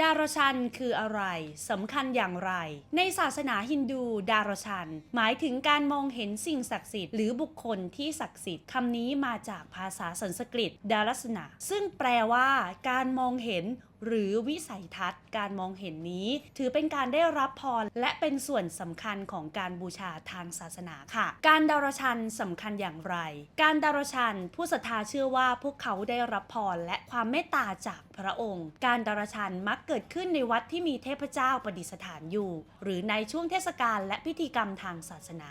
ดารชันคืออะไรสำคัญอย่างไร ในศาสนาฮินดู ดารชัน หมายถึงการมองเห็นสิ่งศักดิ์สิทธิ์หรือบุคคลที่ศักดิ์สิทธิ์คำนี้มาจากภาษาสันสกฤตดารัสนา ซึ่งแปลว่า การมองเห็น หรือวิสัยทัศน์การมองเห็นนี้ ถือเป็นการได้รับพรและเป็นส่วนสำคัญของการบูชาทางศาสนาค่ะ การดารชันสำคัญอย่างไร การดารชันผู้ศรัทธาเชื่อว่าพวกเขาได้รับพรและความเมตตาจากพระองค์ การดารชันมักเกิดขึ้นในวัดที่มีเทพเจ้าประดิษฐานอยู่ หรือในช่วงเทศกาลและพิธีกรรมทางศาสนา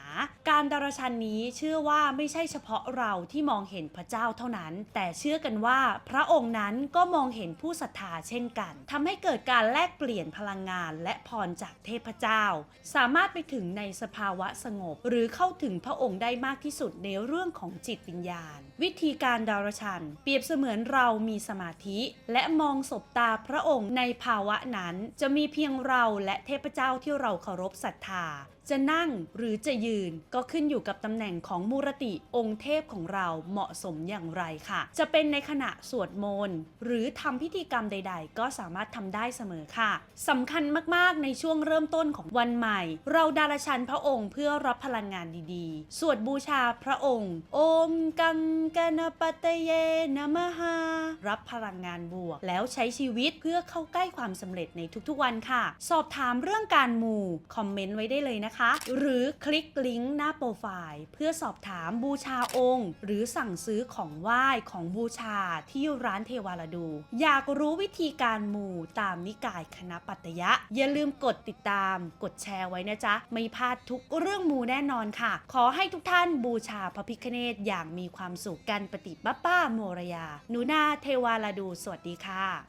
การดารชันนี้เชื่อว่าไม่ใช่เฉพาะเราที่มองเห็นพระเจ้าเท่านั้น แต่เชื่อกันว่าพระองค์นั้นก็มองเห็นผู้ศรัทธาเช่นกันทำให้เกิดการแลกเปลี่ยนพลังงานและพรจากเทพเจ้า สามารถไปถึงในสภาวะสงบ หรือเข้าถึงพระองค์ได้มากที่สุดในเรื่องของจิตวิญญาณ วิธีการดารชัน เปรียบเสมือนเรามีสมาธิ และมองศบตาพระองค์ในภาวะนั้น จะมีเพียงเราและเทพเจ้าที่เราเคารพศรัทธาจะนั่งหรือจะยืนก็ขึ้นอยู่กับตำแหน่งของมูรติองค์เทพของเราเหมาะสมอย่างไรค่ะ จะเป็นในขณะสวดมนต์หรือทำพิธีกรรมใดๆก็สามารถทำได้เสมอค่ะสำคัญมากๆในช่วงเริ่มต้นของวันใหม่ เราดารชันพระองค์เพื่อรับพลังงานดีๆ สวดบูชาพระองค์ โอมกังกนปตเยนะมหารับพลังงานบวก แล้วใช้ชีวิตเพื่อเข้าใกล้ความสำเร็จในทุกๆวันค่ะ สอบถามเรื่องการมูคอมเมนต์ไว้ได้เลยนะคะ หรือคลิกลิงก์หน้าโปรไฟล์เพื่อสอบถามบูชาองค์ หรือสั่งซื้อของไหว้ของบูชาที่ร้านเทวาลดู อยากรู้วิธีการมูตามนิกายคณะปัตยะ อย่าลืมกดติดตาม กดแชร์ไว้นะจ๊ะ ไม่พลาดทุกเรื่องมูแน่นอนค่ะ ขอให้ทุกท่านบูชาพระพิคเนตอย่างมีความสุขกันปฏิบัป้าโมรยาหนูนาเทวาลาดูสวัสดีค่ะ